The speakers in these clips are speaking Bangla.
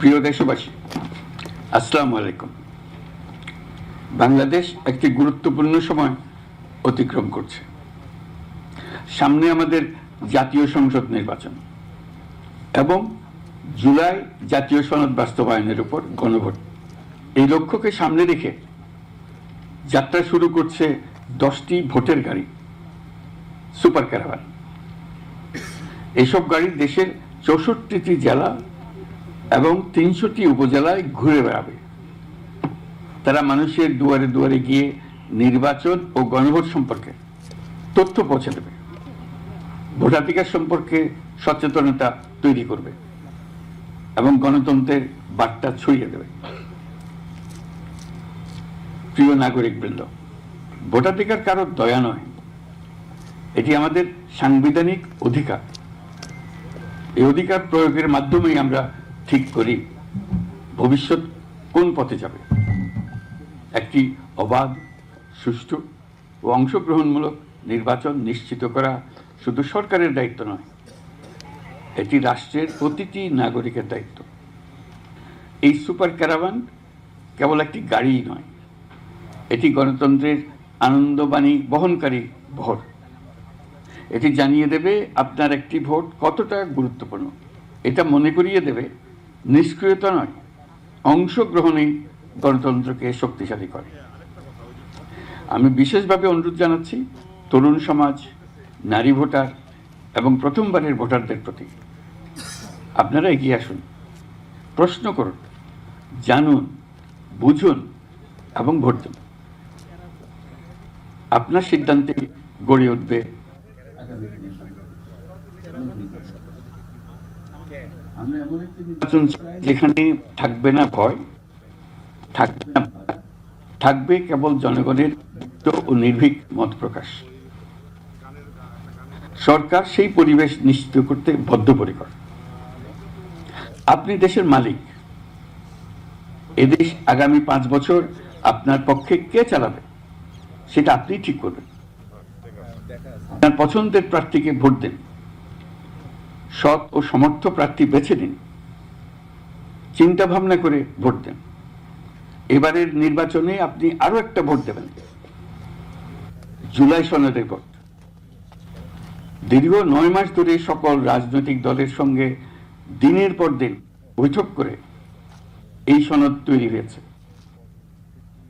প্রিয় দেশবাসী, আসসালামু আলাইকুম। বাংলাদেশ একটি গুরুত্বপূর্ণ সময় অতিক্রম করছে। সামনে আমাদের জাতীয় সংসদ নির্বাচন এবং জুলাই জাতীয় সনদ বাস্তবায়নের উপর গণভোট। এই লক্ষ্যকে সামনে রেখে যাত্রা শুরু করছে দশটি ভোটের গাড়ি, সুপার ক্যারাভান এসব গাড়ি দেশের চৌষট্টিটি জেলা এবং তিনশোটি উপজেলায় ঘুরে বেড়াবে। তারা মানুষের দুয়ারে দুয়ারে গিয়ে নির্বাচন ও গণভোট সম্পর্কে তথ্য পৌঁছে দেবে। ভোটাধিকার সম্পর্কে সচেতনতা তৈরি করবে এবং গণতন্ত্রের বার্তা ছড়িয়ে দেবে। প্রিয় নাগরিক বৃন্দ ভোটাধিকার কারও দয়া নয়। এটি আমাদের সাংবিধানিক অধিকার। এই অধিকার প্রয়োগের মাধ্যমেই আমরা ঠিক করি, ভবিষ্যৎ কোন পথে যাবে? একটি অবাধ, সুষ্ঠু ও অংশগ্রহণমূলক নির্বাচন নিশ্চিত করা শুধু সরকারের দায়িত্ব নয়, এটি রাষ্ট্রের প্রতিটি নাগরিকের দায়িত্ব। এই সুপার ক্যারাভান কেবল একটি গাড়িই নয়, এটি গণতন্ত্রের আনন্দবাণী বহনকারী ভোট। এটি জানিয়ে দেবে আপনার একটি ভোট কতটা গুরুত্বপূর্ণ, এটা মনে করিয়ে দেবে নিষ্ক্রিয়তা নয় অংশগ্রহণে গণতন্ত্রকে শক্তিশালী করে। আমি বিশেষভাবে অনুরোধ জানাচ্ছি তরুণ সমাজ, নারী ভোটার এবং প্রথমবারের ভোটারদের প্রতি। আপনারা এগিয়ে আসুন, প্রশ্ন করুন, জানুন, বুঝুন এবং ভোট দেন। আপনার সিদ্ধান্তে গড়ে উঠবে নির্বাচন যেখানে থাকবে না ভয়, থাকবে না থাকবে কেবল জনগণের ও নির্ভীক মত প্রকাশ। সরকার সেই পরিবেশ নিশ্চিত করতে বদ্ধপরিকর। আপনি দেশের মালিক। এদেশ আগামী পাঁচ বছর আপনার পক্ষে কে চালাবে, সেটা আপনি ঠিক করবেন। আপনার পছন্দের প্রার্থীকে ভোট দেন। সৎ ও সমর্থ প্রার্থী বেছে নিন। চিন্তা ভাবনা করে ভোট দেন। এবারের নির্বাচনে আপনি আরও একটা ভোট দেবেন। জুলাই সনদের ভোট। দীর্ঘ নয় মাস ধরে সকল রাজনৈতিক দলের সঙ্গে দিনের পর দিন বৈঠক করে এই সনদ তৈরি হয়েছে।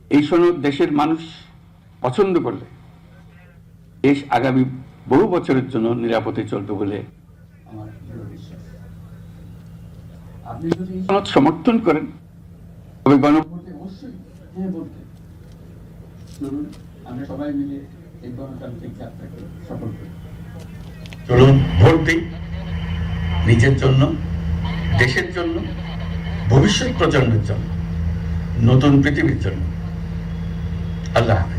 এই সনদ দেশের মানুষ পছন্দ করলে দেশ আগামী বহু বছরের জন্য নিরাপদে চলবে বলে আমার দৃঢ় বিশ্বাস। আপনি যদি সমর্থন করেন তবে গণভোটে অবশ্যই হ্যাঁ বলতে। চলুন আমরা সবাই মিলে এই গণতান্ত্রিক যাত্রাকে সফল করি। চলুন ভোট দিই। নিজের জন্য দেশের জন্য ভবিষ্যৎ প্রজন্মের জন্য নতুন পৃথিবীর জন্য। আল্লাহ হাফেজ।